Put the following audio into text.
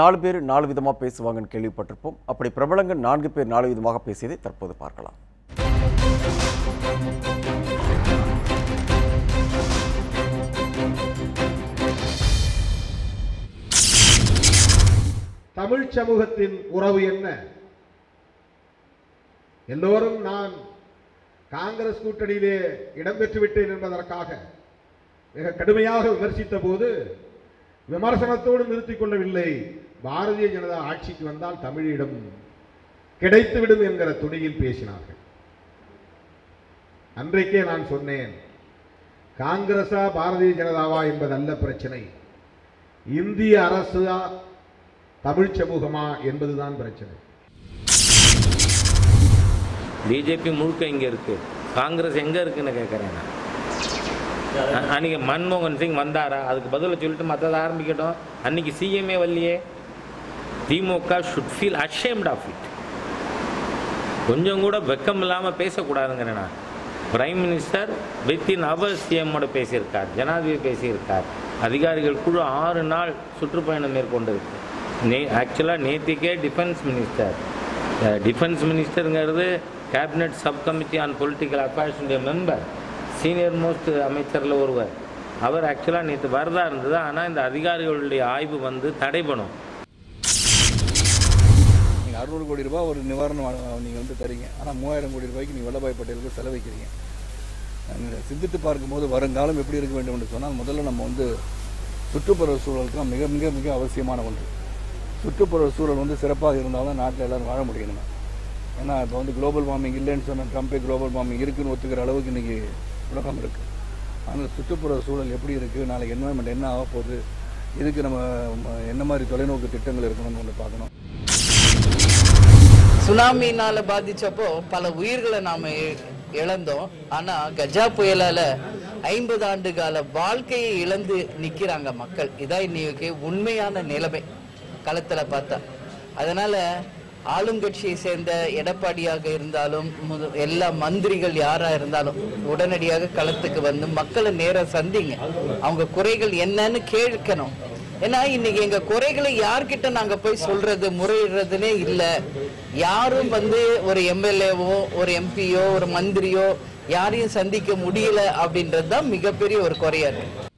நாலு பேர் நாலு விதமாக பேசுவாங்கன்னு கேள்விப்பட்டிருப்போம். அப்படி பிரபலங்கள் நான்கு பேர் நாலு விதமாக பேசியதை தற்போது பார்க்கலாம். தமிழ் சமூகத்தின் உறவு என்ன? எல்லோரும் நான் காங்கிரஸ் கூட்டணியிலே இடம்பெற்று விட்டேன் என்பதற்காக மிக கடுமையாக விமர்சித்த போது விமர்சனத்தோடு நிறுத்திக் கொள்ளவில்லை. பாரதிய ஜனதா ஆட்சிக்கு வந்தால் தமிழிடம் கிடைத்துவிடும் என்கிற துணியில் பேசினார்கள். அன்றைக்கே நான் சொன்னேன் காங்கிரஸா பாரதிய ஜனதாவா என்பதல்ல பிரச்சனை. இந்திய அரசா தமிழ் சமூகமா என்பதுதான் பிரச்சனை. பிஜேபி முழுக்க இங்கே இருக்கு. காங்கிரஸ் எங்கே இருக்குன்னு கேட்குறேன் நான். அன்றைக்கி அன்னைக்கு மன்மோகன் சிங் வந்தாரா? அதுக்கு பதிலை சொல்லிட்டு மற்றதை ஆரம்பிக்கட்டும். அன்னைக்கு சிஎம்ஏ வரலையே DMK should feel ashamed of it கொஞ்சம் கூட வெக்கம் இல்லாமல் பேசக்கூடாதுங்கிறேன் நான். பிரைம் மினிஸ்டர் வித்தின் அவர் சிஎம்மோட பேசியிருக்கார் ஜனாதிபதி பேசியிருக்கார். அதிகாரிகள் குழு ஆறு நாள் சுற்றுப்பயணம் மேற்கொண்டிருக்கு. நே ஆக்சுவலாக நேத்திக்கே defence minister defence மினிஸ்டருங்கிறது cabinet sub committee on political அஃபேர்ஸுடைய member senior most அமைச்சரில் ஒருவர். அவர் ஆக்சுவலாக நேற்று வரதா இருந்தது ஆனால் இந்த அதிகாரிகளுடைய ஆய்வு வந்து தடைபடும். நீங்கள் அறுநூறு கோடி ரூபாய் ஒரு நிவாரணம் நீங்கள் வந்து தரீங்க. ஆனால் மூவாயிரம் கோடி ரூபாய்க்கு நீங்கள் வல்லபாய் பட்டேலுக்கு செலவழிக்கிறீங்க. நாங்கள் சிந்தித்து பார்க்கும்போது வருங்காலம் எப்படி இருக்க வேண்டும் என்று சொன்னால் முதல்ல நம்ம வந்து சுற்றுப்புற சூழலுக்கு மிக மிக மிக அவசியமான ஒன்று. சுற்றுப்புற சூழல் வந்து சிறப்பாக இருந்தாலும் நாட்டில் எல்லாரும் வாழ முடியும் ஏன்னா இப்போ வந்து குளோபல் வார்மிங் இல்லைன்னு சொன்ன ட்ரம்ப்பே குளோபல் வார்மிங் இருக்குன்னு ஒத்துக்கிற அளவுக்கு இன்றைக்கி உலகம் இருக்குது ஆனால் சுற்றுப்புற சூழல் எப்படி இருக்குது நாளைக்கு என்வாயன்மெண்ட் என்ன ஆக போகுது? இதுக்கு நம்ம என்ன மாதிரி தொலைநோக்கு திட்டங்கள் இருக்கணும்னு ஒன்று பார்க்கணும். சுனாமினால பாதிச்சப்போ பல உயிர்களை நாம இழந்தோம். ஆனா கஜா புயலால ஐம்பது ஆண்டு கால வாழ்க்கையை இழந்து நிக்கிறாங்க மக்கள். இதான் இன்னைக்கு உண்மையான நிலைமை. களத்துல பார்த்தா. அதனால ஆளுங்கட்சியை சேர்ந்த எடப்பாடியாக இருந்தாலும் எல்லா மந்திரிகள் யாரா இருந்தாலும் உடனடியாக களத்துக்கு வந்து மக்களை நேர சந்திங்க. அவங்க குறைகள் என்னன்னு கேட்கணும். ஏன்னா இன்னைக்கு எங்க குறைகளை யார்கிட்ட நாங்க போய் சொல்றது முறையிடுறதுனே இல்ல. யாரும் வந்து ஒரு எம்எல்ஏவோ ஒரு எம்பியோ ஒரு மந்திரியோ யாரையும் சந்திக்க முடியல அப்படின்றது தான் மிகப்பெரிய ஒரு குறையா இருக்கு.